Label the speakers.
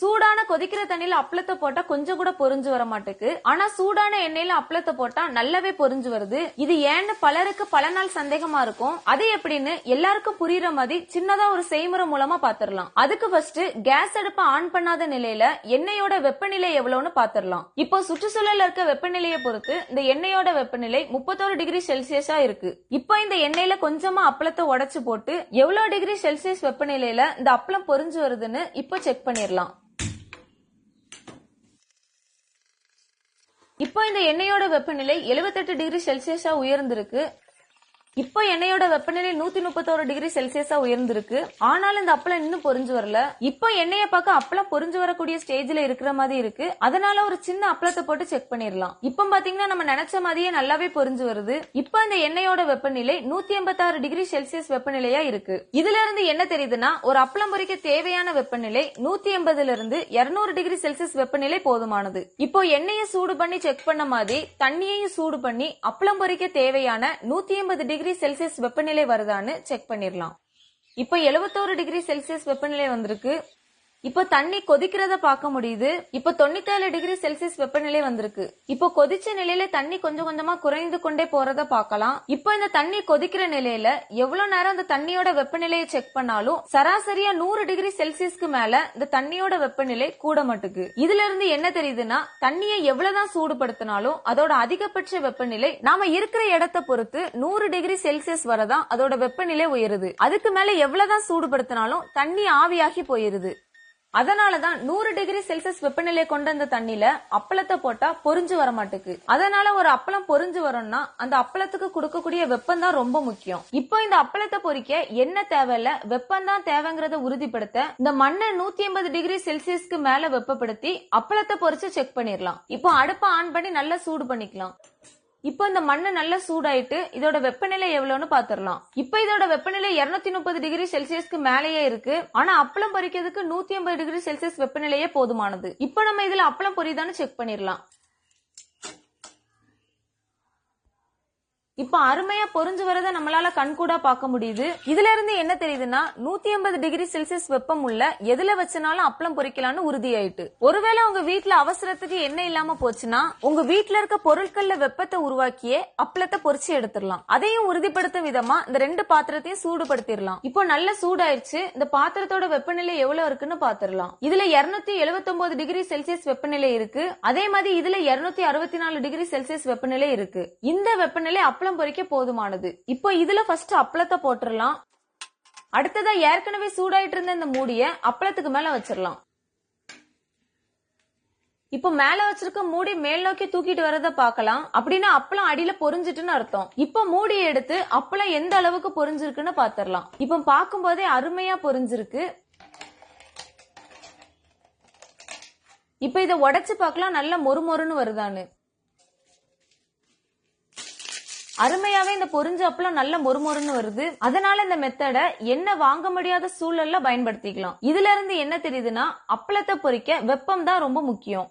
Speaker 1: சூடான கொதிக்கிற தண்ணியில அப்பளத்தை போட்டா கொஞ்சம் கூட பொரிஞ்சு வர மாட்டேக்கு ஆனா சூடான எண்ணெயில அப்பளத்தை போட்டா நல்லாவே பொரிஞ்சு வருது. இது ஏன்னு பலருக்கு பல நாள் சந்தேகமா இருக்கும். அது எப்படின்னு எல்லாருக்கும் புரியுற மாதிரி சின்னதா ஒரு செய்முறை மூலமா பாத்திரலாம். அதுக்கு ஃபர்ஸ்ட் கேஸ் அடுப்பை ஆன் பண்ணாத நிலையில எண்ணெயோட வெப்பநிலை எவ்வளவுன்னு பாத்திரலாம். இப்போ சுற்றுச்சூழல்ல இருக்க வெப்பநிலையை பொறுத்து இந்த எண்ணெயோட வெப்பநிலை முப்பத்தோரு டிகிரி செல்சியஸா இருக்கு. இப்போ இந்த எண்ணெயில கொஞ்சமா அப்பளத்தை உடைச்சு போட்டு எவ்வளவு டிகிரி செல்சியஸ் வெப்பநிலையில இந்த அப்பளம் பொரிஞ்சு வருதுன்னு இப்போ செக் பண்ணிடலாம் இப்போ இந்த எண்ணெயோட வெப்பநிலை 78 டிகிரி செல்சியஸா உயர்ந்திருக்கு. இப்போ எண்ணெயோட வெப்பநிலை நூத்தி முப்பத்தோரு டிகிரி செல்சியஸா உயர்ந்திருக்கு. ஆனாலும் இந்த அப்பளம் இன்னும் பொரிஞ்சு வரல. இப்போ எண்ணெயை பார்க்க அப்பளம் பொரிஞ்சு வரக்கூடிய ஸ்டேஜ்ல இருக்கிற மாதிரி இருக்கு. அதனால ஒரு சின்ன அப்பளத்தை போட்டு செக் பண்ணிடலாம் இப்போ பாத்தீங்கன்னா நம்ம நினைச்ச மாதிரியே நல்லாவே பொறிஞ்சு வருது. இப்போ இந்த எண்ணெயோட வெப்பநிலை நூத்தி எண்பத்தாறு டிகிரி செல்சியஸ் வெப்பநிலையா இருக்கு. இதுல இருந்து என்ன தெரியுதுன்னா ஒரு அப்பளம் பொறிக்க தேவையான வெப்பநிலை நூத்தி எண்பதுல இருந்து இருநூறு டிகிரி செல்சியஸ் வெப்பநிலை போதுமானது. இப்போ எண்ணெயை சூடு பண்ணி செக் பண்ண மாதிரி தண்ணியையும் சூடு பண்ணி அப்பளம் பொறிக்க தேவையான நூத்தி எண்பது டிகிரி செல்சியஸ் வெப்பநிலை வருதான்னு செக் பண்ணிடலாம் இப்போ 71 டிகிரி செல்சியஸ் வெப்பநிலை வந்திருக்கு. இப்போ தண்ணி கொதிக்கிறத பார்க்க முடியுது. இப்போ தொண்ணூத்தேழு டிகிரி செல்சியஸ் வெப்பநிலை வந்திருக்கு. இப்போ கொதிச்ச நிலையில தண்ணி கொஞ்சம் கொஞ்சமா குறைந்து கொண்டே போறத பார்க்கலாம். இப்போ இந்த தண்ணி கொதிக்கிற நிலையில எவ்வளவு நேரம் இந்த தண்ணியோட வெப்பநிலையை செக் பண்ணாலும் சராசரியா நூறு டிகிரி செல்சியஸ்க்கு மேல இந்த தண்ணியோட வெப்பநிலை கூட மாட்டுக்கு. இதுல இருந்து என்ன தெரியுதுன்னா தண்ணியை எவ்வளவுதான் சூடுபடுத்தினாலும் அதோட அதிகபட்ச வெப்பநிலை நாம இருக்கிற இடத்தை பொறுத்து நூறு டிகிரி செல்சியஸ் வரதான் அதோட வெப்பநிலை உயருது. அதுக்கு மேல எவ்வளவுதான் சூடுபடுத்தினாலும் தண்ணி ஆவியாகி போயிருது. அதனாலதான் நூறு டிகிரி செல்சியஸ் வெப்பநிலை கொண்ட அந்த தண்ணில அப்பளத்தை போட்டா பொரிஞ்சு வர மாட்டேக்கு அதனால ஒரு அப்பளம் பொரிஞ்சு வரும்னா அந்த அப்பளத்துக்கு கொடுக்கக்கூடிய வெப்பம் தான் ரொம்ப முக்கியம். இப்போ இந்த அப்பளத்தை பொறிக்க என்ன தேவையில்ல? வெப்பம் தான் தேவைங்கிறத உறுதிப்படுத்த இந்த மண்ணை நூத்தி எண்பது டிகிரி செல்சியஸ்க்கு மேல வெப்பப்படுத்தி அப்பளத்தை பொறிச்சு செக் பண்ணிடலாம் இப்போ அடுப்பை ஆன் பண்ணி நல்லா சூடு பண்ணிக்கலாம். இப்போ இந்த மண்ணு நல்லா சூடாயிட்டு இதோட வெப்பநிலை எவ்வளவுன்னு பாத்துரலாம். இப்ப இதோட வெப்பநிலை 230 முப்பது டிகிரி செல்சியஸ்க்கு மேலேயே இருக்கு. ஆனா அப்பளம் பொரிக்கிறதுக்கு நூத்தி ஐம்பது டிகிரி செல்சியஸ் வெப்பநிலையே போதுமானது. இப்ப நம்ம இதுல அப்பளம் பொரியுதான்னு செக் பண்ணிடலாம் இப்ப அருமையா பொரிஞ்சு வரத நம்மளால கண்கூடா பார்க்க முடியுது. இதுல இருந்து என்ன தெரியுதுன்னா நூத்தி ஐம்பது டிகிரி செல்சியஸ் வெப்பம் உள்ள எதுல வச்சனாலும் அப்பளம் பொரிக்கலாம்னு உறுதியாயிட்டு. ஒருவேளை உங்க வீட்டுல அவசரத்துக்கு எண்ணெய் இல்லாம போச்சுன்னா உங்க வீட்டுல இருக்க பொருட்கள்ல வெப்பத்தை உருவாக்கியே அப்பளத்தை பொறிச்சு எடுத்துடலாம். அதையும் உறுதிப்படுத்தும் விதமா இந்த ரெண்டு பாத்திரத்தையும் சூடுபடுத்திடலாம். இப்போ நல்ல சூடாயிருச்சு இந்த பாத்திரத்தோட வெப்பநிலை எவ்வளவு இருக்குன்னு பாத்திரலாம் இதுல 279 டிகிரி செல்சியஸ் வெப்பநிலை இருக்கு. அதே மாதிரி இதுல 264 அறுபத்தி நாலு டிகிரி செல்சியஸ் வெப்பநிலை இருக்கு. இந்த வெப்பநிலை அப்பளம் பொரிக்க போதுமானது. இப்போ இதுல ஃபர்ஸ்ட் அப்பளத்தை போட்டுறலாம். அடுத்ததா ஏற்கனவே சூடாயிட்டு இருந்த இந்த மூடிய அப்பளத்துக்கு மேல வச்சிடலாம் இப்போ மேல வச்சிருக்க மூடி மேல் நோக்கி தூக்கிட்டு வரத பார்க்கலாம் அப்படின்னா அப்பளம் அடியில பொறிஞ்சிட்டுன்னு அர்த்தம். இப்போ மூடியை எடுத்து அப்பளம் எந்த அளவுக்கு பொரிஞ்சிருக்குன்னு பாத்திரலாம். இப்போ பார்க்கும்போதே அருமையா பொரிஞ்சிருக்கு. இப்போ இதை உடைச்சு பார்க்கலாம் நல்ல மொறுமொறுன்னு வருதான்னு. அருமையாவே இந்த பொறிஞ்ச அப்பளம் நல்ல மொறுமொறுன்னு வருது. அதனால இந்த மெத்தட என்ன வாங்க முடியாத சூழல்ல பயன்படுத்திக்கலாம். இதுல இருந்து என்ன தெரியுதுன்னா அப்பளத்தை பொறிக்க வெப்பம் தான் ரொம்ப முக்கியம்.